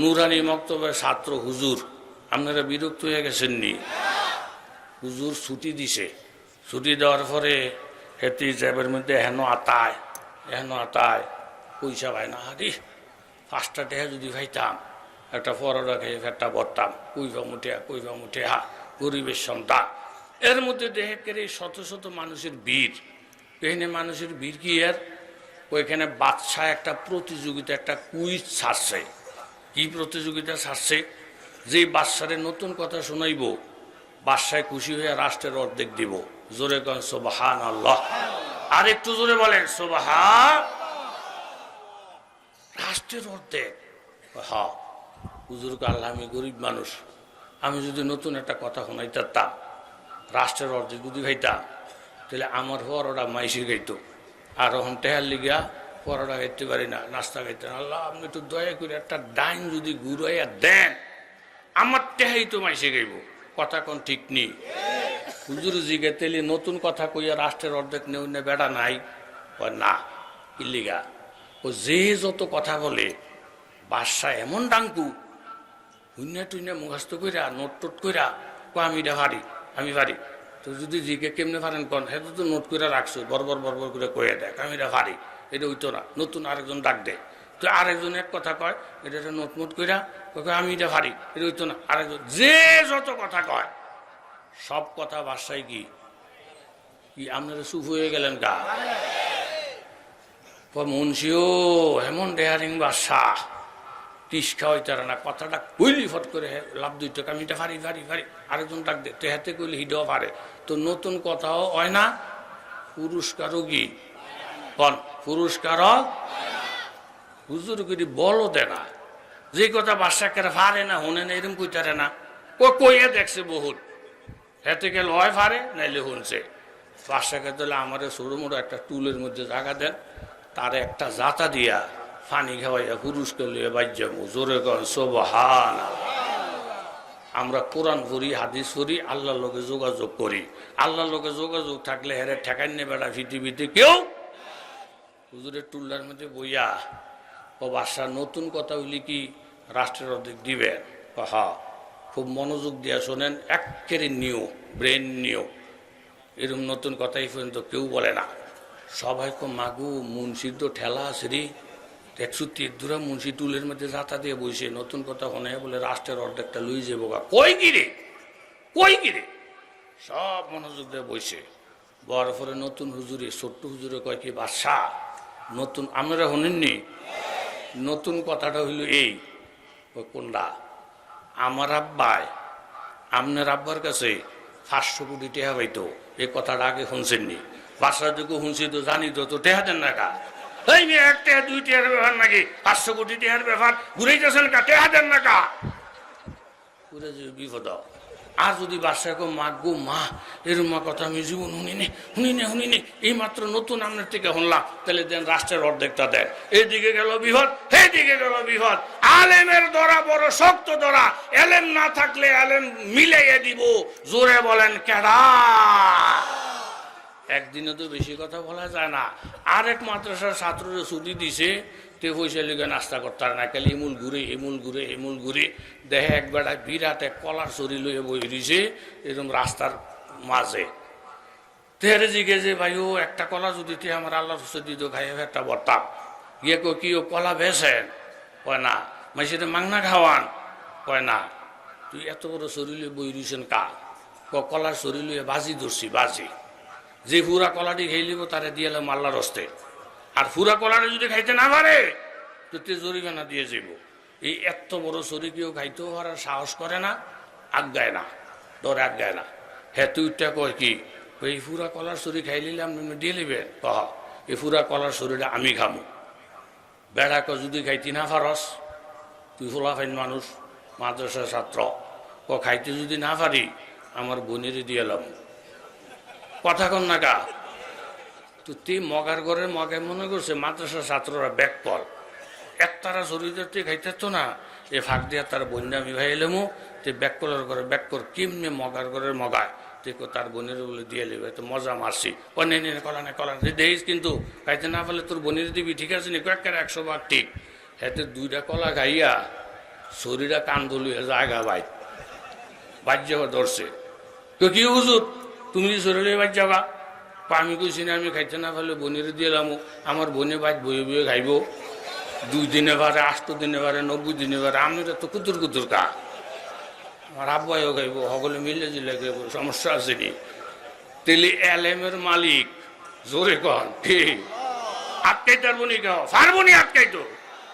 নুরানি মক্তবের ছাত্র হুজুর। আপনারা বিরক্ত হয়ে গেছেন নি হুজুর ছুটি দিছে। ছুটি দেওয়ার পরে হেতি জ্যাবের মধ্যে হেন আতায় হেন আতায় পয়সা ভাই না। আরে, পাঁচটা টেহা যদি ভাইতাম একটা পরোটা খেয়ে একটা বরতাম কুইভা মুঠিয়া কুইভা মুঠিয়া, গরিবের সন্তান। এর মধ্যে দেখে কেড়ে শত শত মানুষের বীর এখানে মানুষের বীর কি এর? ওইখানে বাদশাহ একটা প্রতিযোগিতা, একটা কুইজ ছাড়ছে। কি প্রতিযোগিতা ছাড়ছে যে বাদশারে নতুন কথা শোনাইব, বাদশায় খুশি হয়ে রাষ্ট্রের অর্ধেক দিব। জোরে কন সোবাহান আল্লাহ আর একটু জোরে বলেন, সোবাহান রাষ্ট্রের অর্ধেক? হা হুজুর আল্লাহ, আমি গরিব মানুষ। আমি যদি নতুন একটা কথা শোনাইতাম, রাষ্ট্রের অর্ধেক যদি খাইতাম তাহলে আমার পরোটা মাইসি গাইতো। আর ওখান টেহার লিগা পরোটা খাইতে পারি না, নাস্তা খাইতে না। আল্লাহ, আপনি একটু দয়া করে একটা ডাইন যদি ঘুরাইয়া দেন, আমার টেহাই তো মাইসে গাইব কথা কোন ঠিক নেই। হুজুর জিগে তেলি নতুন কথা কইয়া রাষ্ট্রের অর্ধেক নেউ নে বেড়া নাই। না ইল্লিগা ও যে যত কথা বলে বাদশাহ এমন ডাঙ্কু, হুইনা টুইনা মুখাস্ত কইরা, নোট টোট কইরা, কো আমি এটা পারি, আমি পারি। তো যদি জিকে কেমনে পারেন কন হ্যাঁ তো নোট করে রাখছো বরবর বরবর করে কয়ে দেখ, আমি এটা পারি। এটা হইতো না। নতুন আরেকজন ডাক দে তো আরেকজন এক কথা কয়, এটা একটা মোট কইরা কয় আমি এটা পারি এটা হইতো না। আরেকজন, যে যত কথা কয়, সব কথা বাসায় কি? কি আপনারা চুপ হয়ে গেলেন গা? মুন্সিও হেমন ডেয়ারিং বাদশাহ খাওয়াই তারা না। কথাটা কইলি ফট করে লাভ দুই টাকা, আমি এটা ফারি ফারি ফারি আরেকজন ডাক দে তো হাতে কইলে হিডও পারে তো নতুন কথাও হয় না পুরস্কারও কি? কন? পুরস্কারও হুজুর করি বলো দে না। যে কথা বাসাকের ফারে না শুনে না, এরম কইতারে না। ও কইয়া দেখছে বহুত। হেতে গেল হয় ফারে, নাইলে শুনছে বাসাকে দিলে আমার সরু মোড়ো একটা টুলের মধ্যে জায়গা দেন। তার একটা জাতা দিয়া পানি খাওয়াইয়া পুরুষকে লিয়ে বাজ্যামু জোরে কন সোবাহান আমরা কোরআন পড়ি, হাদিস পড়ি, আল্লাহর লোকে যোগাযোগ করি। আল্লাহর লোকে যোগাযোগ থাকলে হেরে ঠেকাই নে বেড়া পৃথিবীতে কেউ হুজুরের টুল্লার মধ্যে বইয়া, ও বাসার নতুন কথা হইলে কি রাষ্ট্রের অর্ধেক দিবেন? হা খুব মনোযোগ দিয়া শোনেন, একেবারে নিউ, ব্রেন নিউ। এরকম নতুন কথাই পর্যন্ত কেউ বলে না। সবাই কো, মাগু মুন্সির তো ঠেলা আছে রে। তেদুরা মুন্সি টুলের মধ্যে যাতা দিয়ে বইছে, নতুন কথা হনে বলে রাষ্ট্রের অর্ধেকটা লুই যাব গা। কই গিরে কই গিরে সব মনোযোগ দিয়ে বইছে। বড় নতুন হুজুরে, ছোট্ট হুজুরে কয় কি বাদশা নতুন, আপনারা শোনেননি? নতুন কথাটা হইল এই কোনটা আমার আব্বায়, আপনার আব্বার কাছে পাঁচশো কোটি টেহা পাইতো। এই কথাটা আগে শুনছেননি? বাসা যখন শুনছি তো, জানি তো তো টেহা দেন না এই এক টেহা, দুই টেহার ব্যাপার নাকি? পাঁচশো কোটি টেহার ব্যাপার। ঘুরেইতেছেন কা? টেহা দেন না কা? ঘুরে বিপদ। আর যদি বাসায় কো মা গো, মা, এরমা কথা আমি জীবন শুনিনি শুনিনি শুনিনি এই মাত্র নতুন আমনের থেকে শুনলাম, তাহলে দেন রাষ্ট্রের অর্ধেকটা দেন। এইদিকে গেল বিহত সেইদিকে গেল বিপদ। আলেমের দরা বড় শক্ত দরা, এলেম না থাকলে এলেম মিলাইয়ে দিব। জোরে বলেন, কেডা? একদিনে তো বেশি কথা বলা যায় না। আরেক মাদ্রাসার ছাত্ররা ছুটি দিছে, তে পয়সা লিগে নাস্তা করতে না। খালি এমুল ঘুরে এমুল ঘুরে এমুল ঘুরে দেহে এক বেড়ায় বিরাট এক কলার চুরি লইয়ে বই রইছে এরকম রাস্তার মাঝে। তেহারে জিগে যে, ভাই, ও একটা কলা যদি তুই আমার আল্লাহ হুসে দিত খাই একটা বর্তাম গিয়ে কো কি, ও কলা বেছেন কয়, না। মাইসিতে মাংনা খাওয়ান? কয়, না। তুই এত বড় শরীরে বই কা ক কলার শরীরে বাজি ধরছি, বাজি। যে ফুরা কলাটি খেয়ে লিব তারে দিয়ে এলাম আল্লাহর হস্তে। আর ফুরা কলাটা যদি খাইতে না পারে, তো তে জরিমানা দিয়ে যাব এই এত বড় শরী কেউ খাইতেও পারার সাহস করে না, আজ্ঞায় না, দরে আজ্ঞায় না। হ্যাঁ তুইটা কয় কি এই ফুরা কলার শরী খাই নিলাম তুমি দিয়ে নিবেন কহ, এই ফুরা কলার শরীরটা আমি খামো। বেড়া ক যদি খাইতি না পারস, তুই ফোলা ফাইন মানুষ, মাদ্রাসার ছাত্র। ক খাইতে যদি না পারি, আমার বোনের দিয়ে এলাম। কথা কন না গা। তুই মগার ঘরের মগায় মনে করছে মাদ্রাসার ছাত্ররা ব্যাক কল এক তারা শরীরের তুই খাইতে না, এ ফাঁক দিয়া তার বন্যা ভাই এলেমো তুই ব্যাক কলার ঘরে ব্যাক কর কেমনে মগার ঘরের মগায়। তুই তার বোনের বলে দিয়ে নেবে তো মজা মারছি। ও নে নে কলা নে কলা দেখিস কিন্তু, খাইতে না পারলে তোর বোনের দিবি, ঠিক আছে নি কয়েকবার একশো ভাগ ঠিক। হ্যাঁ দুইটা কলা খাইয়া শরীরা কান্দলি জায়গা বাইক বাজ্যাবা ধরছে। তো কি হুজুর? তুমি শরীরে বাজ যাবা। আমি কইছি না, আমি খাইতে না পারলে বোনের দিলাম আমার বোনে বাজ বয়ে বয়ে খাইব। দুই দিনে বারে, আষ্ট দিনে বারে, নব্বই দিনে বারে, আমি তো কুতুর কুতুর কা আমার আব্বাইও খাইব, সকলে মিলে জিলে খাইব, সমস্যা আছে কি? তেলে এলেমের মালিক, জোরে কন, ঠিক। আটকাইতে পারব নি কেউ? পারব নি আটকাইতো?